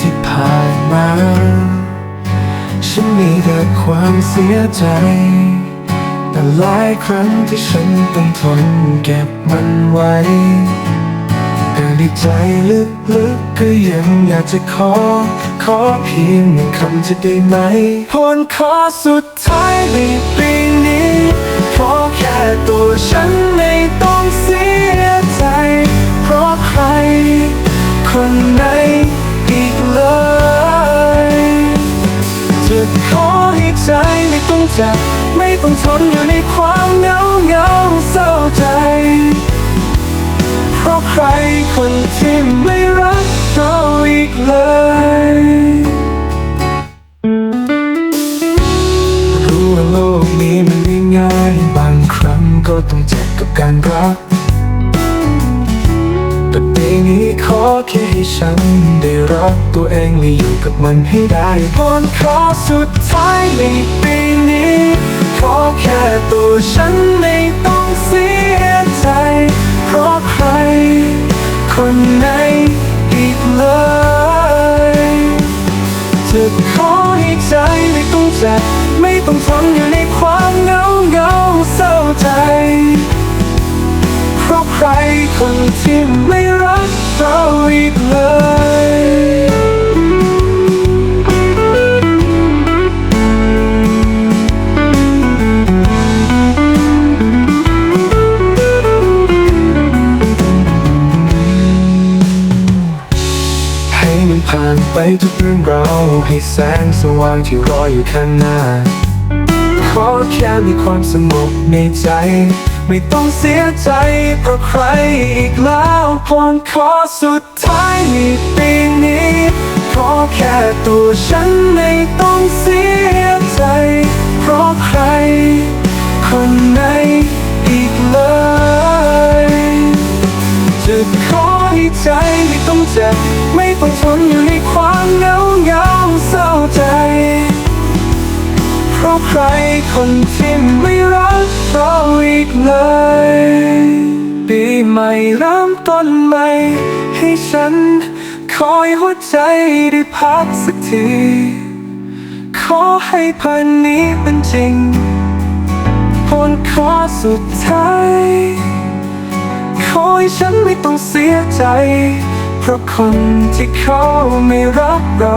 ที่ผ่านมา ฉันมีแต่ความเสียใจ แต่หลายครั้งที่ฉันต้องทนเก็บมันไว้แต่ในใจลึกๆก็ยังอยากจะขอ ขอเพียงหนึ่งคำจะได้ไหมผลขอสุดท้ายในปีนี้ขอแค่ตัวฉันไม่ต้องเสียใจ เพราะใคร คนไหนอีก ขอให้ใจไม่ต้องเจ็บไม่ต้องทนอยู่ในความเหงาเหงาเศร้าใจ เพราะใครคนที่ไม่รักเราอีกเลยรู้ว่าโลกนี้มันไม่ง่าย บางครั้งก็ต้องเจ็บกับการรัก นี้ขอแค่ให้ฉันได้รักตัวเองและอยู่กับมันให้ได้ผลขอสุดท้ายในปีนี้ ขอแค่ตัวฉันไม่ต้องเสียใจ เพราะใคร คนไหนอีกเลยจะขอให้ใจไม่ต้องเจ็บไม่ต้องทนอยู่ในความเหงาเหงาเศร้าใจ เพราะใครคนที่ไม่ ทุกเรื่องราวให้แสงสว่างที่รออยู่ข้างหน้า ขอแค่มีความสงบในใจ ไม่ต้องเสียใจเพราะใครอีกแล้วพรขอสุดท้ายในปีนี้ขอแค่ตัวฉันไม่ต้องเสียใจ เพราะใคร คนไหนอีกเลย จะขอให้ใจไม่ต้องเจ็บ ไม่ต้องทนอยู่ในความ ใครคนที่ไม่รักเราอีกเลย ปีใหม่เริ่มต้นใหม่ ให้ฉัน คอยหัวใจได้พักสักที ขอให้พันนี้เป็นจริงผลขอสุดท้ายขอให้ฉันไม่ต้องเสียใจ เพราะคนที่เขาไม่รักเรา